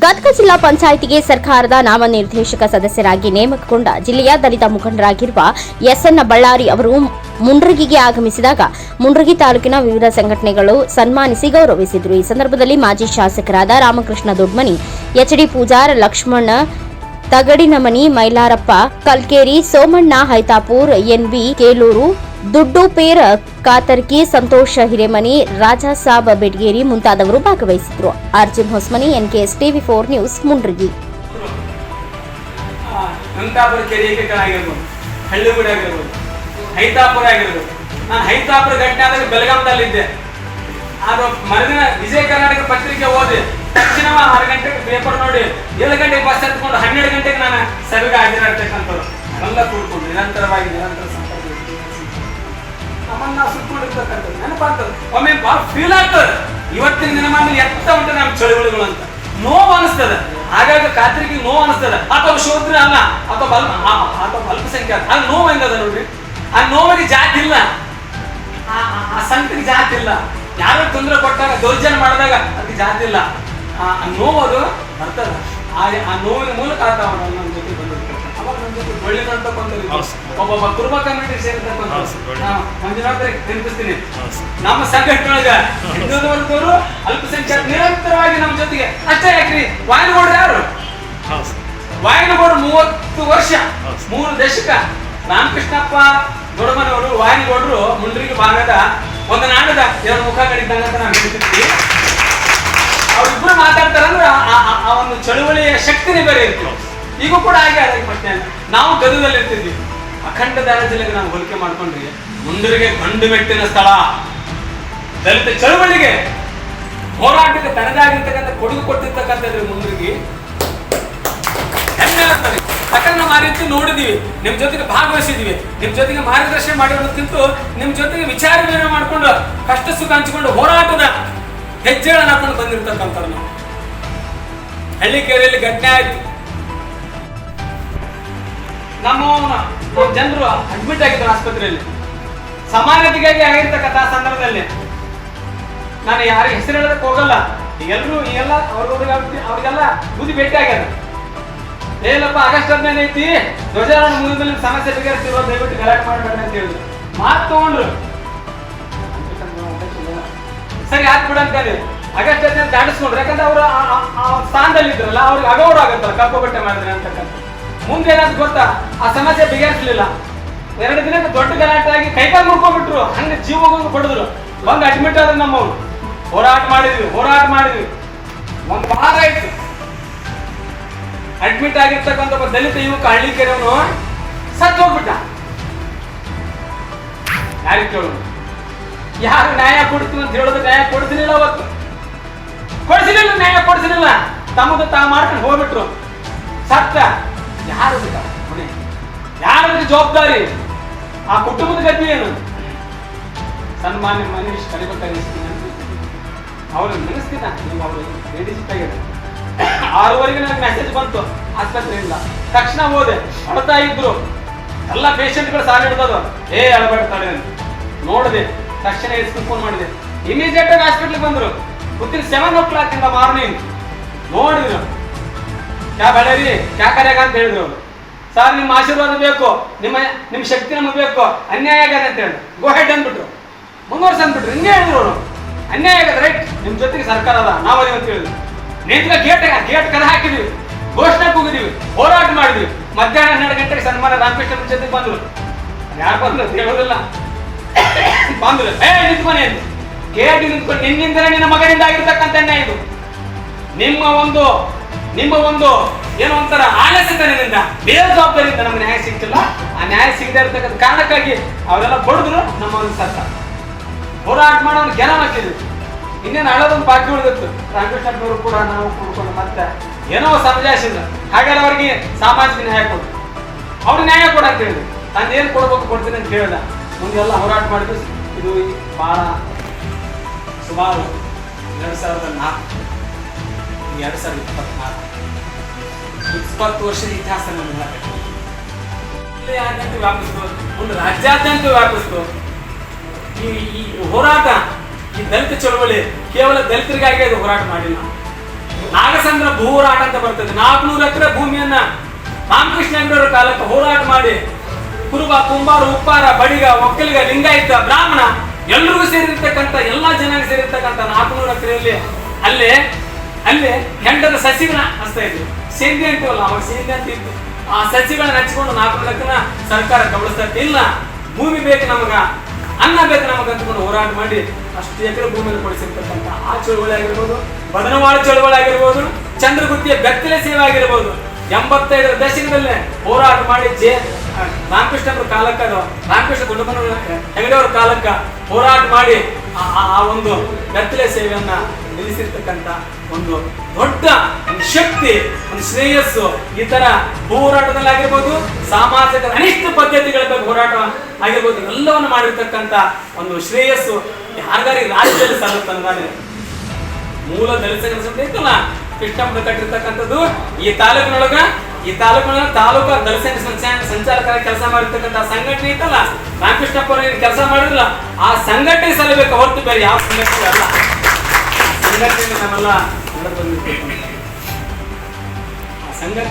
ಗದಗ ಜಿಲ್ಲಾ ಪಂಚಾಯಿತಿಗೆ ಸರ್ಕಾರದ ನಾಮನಿರ್ದೇಶಕ ಸದಸ್ಯರಾಗಿ ನೇಮಕಗೊಂಡ ಜಿಲ್ಲೆಯ ದಲಿತ ಮುಖಂಡರಾಗಿರುವ ಎಸ್ಎನ್ ಬಳ್ಳಾರಿ ಅವರು ಮುಂಡ್ರಗಿಗೆ ಆಗಮಿಸಿದಾಗ ಮುಂಡ್ರಗಿ ತಾಲೂಕಿನ ವಿವಿಧ ಸಂಘಟನೆಗಳು ಸನ್ಮಾನಿಸಿ ಗೌರವಿಸಿದರು. ಈ ಸಂದರ್ಭದಲ್ಲಿ ಮಾಜಿ ಶಾಸಕರಾದ ರಾಮಕೃಷ್ಣ ದೊಡ್ಮನಿ, ಎಚ್ಡಿ ಪೂಜಾರ್ ಲಕ್ಷ್ಮಣ, ತಗಡಿನಮನಿ, ಮೈಲಾರಪ್ಪ, ಕಲ್ಕೇರಿ, ಸೋಮಣ್ಣ, ಹೈತಾಪುರ್, ಎನ್ಬಿ ಕೇಲೂರು ದುಡ್ಡುಪೇರ್ ಕಾತರ್ಕಿ ಸಂತೋಷ ಹಿರೇಮನಿ ರಾಜಾಸಾಬ್ ಬೆಡ್ಗೇರಿ ಮುಂತಾದವರು ಭಾಗವಹಿಸಿದ್ರು. Arjun Hosmani, NKS TV four news Mundrigi Halligudi ಆಗಿರ್ಬೋದು, ಹೈತಾಪುರ ಆಗಿರ್ಬೋದು. ಹೈತಾಪುರ ಘಟನೆ ಆದಾಗ ಬೆಳಗಾಂದಲ್ಲಿದ್ದೆ ಅದು ಮರುದಿನ ವಿಜಯ ಕರ್ನಾಟಕ ಪತ್ರಿಕೆ ಓದಿ ತಕ್ಷಣ ಆರು ಗಂಟೆಗೆ ಪೇಪರ್ ನೋಡಿ ಏಳು ಗಂಟೆಗೆ ಬಸ್ ಹತ್ಕೊಂಡು ಹನ್ನೆರಡು ಗಂಟೆಗೆ ನಾನು ಸಭೆಗೆ ಹಾಜರಾಗ್ತಕ್ಕಂಥವ್ರು ಎಲ್ಲ ಕೂಡ್ಕೊಂಡು ನಿರಂತರವಾಗಿ ನಿರಂತರ ನಮ್ಮನ್ನ ನಾವು ನೆನಪಾಗ್ತದೆ. ಒಮ್ಮೆ ಭಾಳ ಫೀಲ್ ಆಗ್ತದೆ. ಇವತ್ತಿನ ದಿನಮಾನ ಎತ್ತ ಉಂಟು ನಮ್ಮ ಚಳುವಳಿಗಳು ಅಂತ. ನೋವು ಅನಿಸ್ತದೆ. ಹಾಗಾಗಿ ಖಾತ್ರಿಗೆ ನೋವು ಅನಿಸ್ತದೆ. ಅಥವಾ ಶೋದ್ರ ಅಲ್ಲ, ಅಥವಾ ಬಲ್ಪ ಅಥವಾ ಅಲ್ಪಸಂಖ್ಯಾತ ಅದು ನೋವು ಹೆಂಗದ ನೋಡ್ರಿ? ಆ ನೋವಿಗೆ ಜಾತಿ ಇಲ್ಲ. ಆ- ಸಂಕಟಿಗೆ ಜಾತಿ ಇಲ್ಲ. ಯಾರು ತೊಂದರೆ ಕೊಟ್ಟಾಗ, ದೌರ್ಜನ್ಯ ಮಾಡಿದಾಗ ಅದಕ್ಕೆ ಜಾತಿ ಇಲ್ಲ. ಆ ನೋವು ಅದು ಬರ್ತದೆ. ಆ ನೋವಿನ ಮೂಲಕ ಆತ ನಮ್ಮ ಜೊತೆ ಒಬ್ಬೊಬ್ಬ ಕುರುಬ ಹೌದು ಸೇರಿರ್ತಕ್ಕಂಥ ಮಂಜುನಾಥರಿಗೆ ನೆನಪಿಸ್ತೀನಿ. ನಮ್ಮ ಸಂಘಟನೆಯೊಳಗ ಹಿಂದೂ ವರ್ಗದವರು ಅಲ್ಪಸಂಖ್ಯಾತ ನಿರಂತರವಾಗಿ ನಮ್ಮ ಜೊತೆಗೆ. ಅಷ್ಟೇ ಯಾಕ್ರಿ? ವಾಯನಗೌಡರು ಯಾರು? ಸರ್. ಮೂವತ್ತು ವರ್ಷ. ಮೂರು ದಶಕ. ರಾಮಕೃಷ್ಣಪ್ಪ ದೊಡ್ಡಮನವರು ವಾಯನಗೌಡರು ಮುಂಡ್ರಿಗೆ ಭಾಗದ ಒಂದು ನಾಡದ ಎರಡು ಮುಖಗಳಿದ್ದಂಗ ಅಂತ ನಾವು ಹೇಳ್ತಿರ್ತೀವಿ. ಅವ್ರಿಬ್ರು ಮಾತಾಡ್ತಾರಂದ್ರೆ ಆ ಒಂದು ಚಳುವಳಿಯ ಶಕ್ತಿನೇ ಬೇರೆ ಇರ್ತೀವಿ ಈಗ ಕೂಡ ಹಾಗೆ ಆದಾಗ ಮತ್ತೆ ನಾವು ಗದ್ದಲ್ಲಿ ಇರ್ತಿದ್ವಿ. ಅಖಂಡ ದಾರ ಜಿಲ್ಲೆಗೆ ನಾವು ಹೋಲಿಕೆ ಮಾಡ್ಕೊಂಡ್ರಿ ಮುಂದರಿಗೆ ಗಂಡು ಮೆಟ್ಟಿನ ಸ್ಥಳ. ದಲಿತ ಚಳುವಳಿಗೆ ಹೋರಾಟಕ್ಕೆ ತನದಾಗಿರ್ತಕ್ಕಂಥ ಕೊಡುಗೆ ಕೊಟ್ಟಿರ್ತಕ್ಕಂಥದ್ದು ಮುಂದರಿಗೆ ಹೆಮ್ಮೆ ರೀತಿ ನೋಡಿದೀವಿ. ನಿಮ್ ಜೊತೆಗೆ ಭಾಗವಹಿಸಿದೀವಿ. ನಿಮ್ ಜೊತೆಗೆ ಮಾರ್ಗದರ್ಶನ ಮಾಡಿರೋದಕ್ಕಿಂತ ನಿಮ್ ಜೊತೆಗೆ ವಿಚಾರ ವಿನಿಮಯ ಮಾಡ್ಕೊಂಡು ಕಷ್ಟ ಸುಖ ಹಂಚಿಕೊಂಡು ಹೋರಾಟದ ಹೆಜ್ಜೆಗಳನ್ನ ಹಾಕೊಂಡು ಬಂದಿರ್ತಕ್ಕಂಥವ್ರು ನಾವು. ಹಳ್ಳಿಕೆರೆಯಲ್ಲಿ ಘಟನೆ ಆಯ್ತು. ನಮ್ಮ ನಮ್ಮ ಜನರು ಅಡ್ಮಿಟ್ ಆಗಿದ್ರು ಆಸ್ಪತ್ರೆಯಲ್ಲಿ. ಸಮಾನತೆಗಾಗಿ ಆಗಿರ್ತಕ್ಕಂಥ ಸಂದರ್ಭದಲ್ಲಿ ನಾನು ಯಾರ ಹೆಸರು ಹೇಳೋದಕ್ಕೆ ಹೋಗಲ್ಲ. ಎಲ್ಲರೂ ಈಗೆಲ್ಲ ಅವ್ರಿಗೆ ಅವ್ರಿಗೆಲ್ಲ ಬುದ್ಧಿ ಭೇಟಿ ಆಗ್ಯಾರ ಏನಪ್ಪ ಆಗಸ್ಟ್ ಹದಿನೈದು ಐತಿ. ಧ್ವಜಾರೋಹಣ ಮುಗಿದ್ಮೇಲೆ ಸಮಸ್ಯೆ ಬಗೆಹರಿಸಿರೋ ದಯವಿಟ್ಟು ಗಲಾಟೆ ಮಾಡಬೇಡ ಅಂತ ಹೇಳಿದ್ರು. ಮಾತು ತಗೊಂಡ್ರು. ಸರಿ ಆತ್ ಬಿಡ ಅಂತ ಹೇಳಿ. ಆಗಸ್ಟ್ ಹದಿನೈದು ದಾಟಿಸ್ಕೊಂಡ್ರು. ಯಾಕಂದ್ರೆ ಅವರು ಸ್ಥಾನದಲ್ಲಿ ಇದ್ರಲ್ಲ ಅವ್ರಿಗೆ ಅಗೌಡ ಆಗತ್ತಲ್ಲ ಕಪ್ಪು ಬಟ್ಟೆ ಮಾಡಿದ್ರೆ ಅಂತಕ್ಕಂಥ ಮುಂದೆ ಗೊತ್ತಾ? ಆ ಸಮಸ್ಯೆ ಬಗೆಹರಿಸಲಿಲ್ಲ ಎರಡು ದಿನ ದೊಡ್ಡ ಗಲಾಟೆ ಆಗಿ ಕೈಕಾಲು ಮುಡ್ಕೊಂಡ್ಬಿಟ್ರು ಹಂಗೆ ಜೀವ ಒಂದು ಹೊಡೆದ್ರು ಬಂದು ಅಡ್ಮಿಟ್ ಆದ್ರೆ ನಮ್ಮವ್ರು. ಹೋರಾಟ ಮಾಡಿದ್ವಿ ಹೋರಾಟ ಮಾಡಿದ್ವಿ. ಒಂದು ವಾರ ಆಯ್ತು. ಅಡ್ಮಿಟ್ ಆಗಿರ್ತಕ್ಕಂಥ ಒಬ್ಬ ದಲಿತ ಯುವಕ ಹಳ್ಳಿ ಕೆರೆಯವನು ಸತ್ತು ಹೋಗ್ಬಿಟ್ಟ. ಯಾರಿಗೆ ಕೇಳೋದು? ಯಾರು ನ್ಯಾಯ ಕೊಡ್ತೀನಿ ಅಂತ ಹೇಳೋದು ನ್ಯಾಯ ಕೊಡ್ತಿರ್ಲಿಲ್ಲ ಅವತ್ತು. ಕೊಡಿಸಲಿಲ್ಲ ನ್ಯಾಯ ಕೊಡಿಸಲಿಲ್ಲ ತಮ್ಮದು ತಾ ಮಾಡ್ಕೊಂಡು ಹೋಗ್ಬಿಟ್ರು. ಸತ್ತ. ಯಾರು ಯಾರದ್ರ ಜವಾಬ್ದಾರಿ? ಆ ಕುಟುಂಬದ ಗತಿ ಏನು? ಸನ್ಮಾನ್ಯ ಮನೀಶ್ ಕಲಿಬೇಕಾಗಿಸ್ತೀನಿ ಅವ್ರು ನೆನೆಸ್ತೀನ ನೀವು ಅವರು ಲೇಡೀಸ್ ಆರೂವರೆಗೆ ನನಗೆ ಮೆಸೇಜ್ ಬಂತು. ಆಸ್ಪತ್ರೆಯಿಂದ ತಕ್ಷಣ ಹೋದೆ. ಅಳ್ತಾ ಇದ್ರು. ಎಲ್ಲ ಪೇಷಂಟ್ಗಳು ಸಾಲ ಹಿಡ್ದದು ಏ, ಅಳಬೇಡ ತಡೆ ಅಂತ. ನೋಡಿದೆ. ತಕ್ಷಣ ಎಸ್ಕೊಂಡು ಫೋನ್ ಮಾಡಿದೆ. ಇಮಿಡಿಯೇಟ್ ಆಗಿ ಹಾಸ್ಪಿಟ್ಲಿಗೆ ಬಂದ್ರು. ಗೊತ್ತಿಲ್ಲ ಸೆವೆನ್ ಓ ಕ್ಲಾಕ್ ಇಂದ ಮಾರ್ನಿಂಗ್ ನೋಡಿದ್ರು. ಕ್ಯಾ ಬಡವಿ? ಕ್ಯಾ ಕರೆಯಾಗ ಅಂತ ಹೇಳಿದ್ರು ಸರ್, ನಿಮ್ಮ ಆಶೀರ್ವಾದ ಬೇಕು, ನಿಮ್ಮ ನಿಮ್ಮ ಶಕ್ತಿ ನಮಗೆ ಬೇಕು, ಅನ್ಯಾಯ ಆಗ್ಯಾರ ಅಂತ ಹೇಳಿ ಗೋ ಹೆಡ್ ಅಂದ್ಬಿಟ್ರು. ಮುಂದುವರ್ಸ ಅಂದ್ಬಿಟ್ರು. ಹಿಂಗೆ ಹೇಳಿದ್ರು ಅವರು. ಅನ್ಯಾಯ ಆಗದ ರೈಟ್ ನಿಮ್ಮ ಜೊತೆಗೆ ಸರ್ಕಾರ ಅದ. ನಾವು ಅಂತ ಹೇಳಿದ್ರು. ನೇತ್ರ ಗೇಟ್ ಗೇಟ್ ಕದ ಹಾಕಿದ್ವಿ. ಘೋಷಣೆ ಕೂಗಿದ್ವಿ. ಹೋರಾಟ ಮಾಡಿದ್ವಿ. ಮಧ್ಯಾಹ್ನ ಹನ್ನೆರಡು ಗಂಟೆಗೆ ಸನ್ಮಾನ ರಾಮಕೃಷ್ಣ ಜೊತೆಗೆ ಬಂದ್ರು. ಯಾರು ಬಂದ್ರು ಹೇಳೋದಿಲ್ಲ. ಬಂದ್ರು. ಏ ನಿಂತ್ಕೊನೆ ಅಂತ ಗೇಟ್ ನಿಂತ್ಕೊಂಡು ನಿನ್ನಿಂದಲೇ ನಿನ್ನ ಮಗನಿಂದ ಆಗಿರ್ತಕ್ಕಂಥ ಇದು. ನಿಮ್ಮ ಒಂದು ನಿಮ್ಮ ಒಂದು ಏನೋ ಒಂಥರ ಆಲಸ್ಯತನದಿಂದ, ಬೇಜವಾಬ್ದಾರಿಯಿಂದ ನಮ್ಗೆ ನ್ಯಾಯ ಸಿಗ್ತಿಲ್ಲ. ಆ ನ್ಯಾಯ ಸಿಗದೆ ಇರ್ತಕ್ಕಂಥ ಕಾರಣಕ್ಕಾಗಿ ಅವರೆಲ್ಲ ಬಡಿದ್ರು ನಮ್ಮ ಒಂದು ಸತ್ತ. ಹೋರಾಟ ಮಾಡೋನ್ ಗೆನ ಹಾಕಿದ್ರು. ಇನ್ನೇನು ಹಳದೊಂದು ಬಾಕಿ ಉಳಿದಿತ್ತು. ರಾಮಕೃಷ್ಣಪ್ಪನವರು ಕೂಡ ನಾವು ಕೂಡ್ಕೊಂಡು ಮತ್ತೆ ಏನೋ ಸಮಜಾಯಿಸಿದ್ರು. ಹಾಗೆಲ್ಲ ಅವ್ರಿಗೆ ಸಾಮಾಜಿಕ ನ್ಯಾಯ ಕೊಡು ಅವ್ರಿಗೆ ನ್ಯಾಯ ಕೊಡ ಅಂತ ಹೇಳಿದ್ರು. ನಾನು ಏನು ಕೊಡ್ಬೇಕು ಕೊಡ್ತೀನಿ ಅಂತ ಹೇಳಿದ ಮುಂದೆಲ್ಲ ಹೋರಾಟ ಮಾಡಿದ್ರು. ಇದು ಬಹಳ ಸುಮಾರು ಎರಡು ಸಾವಿರದ ನಾಲ್ಕು. ಎರಡು ಸಾವಿರದ ಇಪ್ಪತ್ನಾಲ್ಕು. ಇಪ್ಪತ್ತು ವರ್ಷದ ಇತಿಹಾಸ ನಮ್ಮ ಜಿಲ್ಲೆಯಾದ್ಯಂತ ವ್ಯಾಪಿಸ್ತು ಒಂದು ರಾಜ್ಯಾದ್ಯಂತ ವ್ಯಾಪಿಸ್ತು ಈ ಈ ಹೋರಾಟ, ಈ ದಲಿತ ಚಳವಳಿ ಕೇವಲ ದಲಿತರಿಗಾಗಿ ಅದು ಹೋರಾಟ ಮಾಡಿಲ್ಲ. ನಾಗಸಂದ್ರ ಭೂ ಹೋರಾಟ ಅಂತ ಬರ್ತದೆ. ನಾಲ್ಕುನೂರು ಎಕರೆ ಭೂಮಿಯನ್ನ ರಾಮಕೃಷ್ಣ ಹೆಗಡೆಯವರ ಕಾಲಕ್ಕೆ ಹೋರಾಟ ಮಾಡಿ ಕುರುಬ, ಕುಂಬಾರ, ಉಪ್ಪಾರ, ಬಡಿಗ, ಒಕ್ಕಲಿಗ, ಲಿಂಗಾಯತ, ಬ್ರಾಹ್ಮಣ ಎಲ್ರಿಗೂ ಸೇರಿರ್ತಕ್ಕಂಥ, ಎಲ್ಲಾ ಜನ ಸೇರಿರ್ತಕ್ಕಂಥ ನಾಲ್ಕುನೂರು ಎಕರೆಯಲ್ಲಿ ಅಲ್ಲೇ ಅಲ್ಲೇ ಹೆಂಡದ ಸಸಿಗಳ ಹಚ್ತಾ ಇದ್ವಿ ಸೇಂದಿ ಅಂತೀವಲ್ಲ ಅವಾಗ ಸೇಂದಿ ಅಂತ ಇತ್ತು ಆ ಸಸಿಗಳನ್ನ ಹಚ್ಕೊಂಡು ನಾಲ್ಕು ಲಕ್ಷನ ಸರ್ಕಾರ ಕಬಳಿಸ್ತಾ ಇತ್ತು. ಇಲ್ಲ, ಭೂಮಿ ಬೇಕು ನಮಗ, ಅನ್ನ ಬೇಕು ನಮಗ ಅಂತಕೊಂಡು ಹೋರಾಟ ಮಾಡಿ ಅಷ್ಟು ಎಕರೆ ಭೂಮಿಯಲ್ಲಿ ಕೊಡಿಸಿರ್ತಕ್ಕಂಥ ಆ ಚಳುವಳಿ ಆಗಿರ್ಬೋದು, ಬದನವಾಳ ಚಳುವಳಿ ಆಗಿರ್ಬೋದು, ಚಂದ್ರಗುತ್ತಿಯ ಬೆತ್ತಲೆ ಸೇವೆ ಆಗಿರ್ಬೋದು, ಎಂಬತ್ತೈದರ ದಶಕದಲ್ಲೇ ಹೋರಾಟ ಮಾಡಿ ಜೆ ರಾಮಕೃಷ್ಣರ ಕಾಲಕ್ಕ ರಾಮಕೃಷ್ಣ ಗುಂಡಪ್ಪನ ಹೆಗಡೆಯವರ ಕಾಲಕ್ಕ ಹೋರಾಟ ಮಾಡಿ ಆ- ಒಂದು ಬೆತ್ತಲೆ ಸೇವೆಯನ್ನ ನಿಲ್ಲಿಸಿರ್ತಕ್ಕಂಥ ಒಂದು ದೊಡ್ಡ ಒಂದು ಶಕ್ತಿ, ಒಂದು ಶ್ರೇಯಸ್ಸು ಈ ತರ ಹೋರಾಟದಲ್ಲಿ ಸಾಮಾಜಿಕ ಅನಿಷ್ಟ ಪದ್ಧತಿಗಳ ಬಗ್ಗೆ ಹೋರಾಟ ಆಗಿರ್ಬೋದು, ಎಲ್ಲವನ್ನು ಮಾಡಿರ್ತಕ್ಕಂಥ ಒಂದು ಶ್ರೇಯಸ್ಸು ಯಾರಿಗಾರಿ ರಾಜ್ಯದಲ್ಲಿ ಸಲ್ಲುತ್ತಂದಾನೆ ಮೂಲ ದಲಿತ ಸಂಸ್ಥೆ ಕೃಷ್ಣಪ್ಪನ ಕಟ್ಟಿರ್ತಕ್ಕಂಥದ್ದು ಈ ತಾಲೂಕಿನೊಳಗ ಈ ತಾಲೂಕಿನ ತಾಲೂಕು ದಲಿತ ಸಂಚಾಲಕರ ಕೆಲಸ ಮಾಡಿರ್ತಕ್ಕಂಥ ಸಂಘಟನೆ ಇತ್ತಲ್ಲ? ರಾಮಕೃಷ್ಣಪ್ಪ ಏನು ಕೆಲಸ ಮಾಡಿರಲ್ಲ ಆ ಸಂಘಟನೆ ಸಲ್ಲಬೇಕು ಹೊರತು ಬೇರೆ ಯಾವ ಸಂಘಟನೆ ಅಲ್ಲ. ಸಂಘಟನೆ ನಮ್ಮೆಲ್ಲ ನಡೆದು ಸಂಘಟನೆ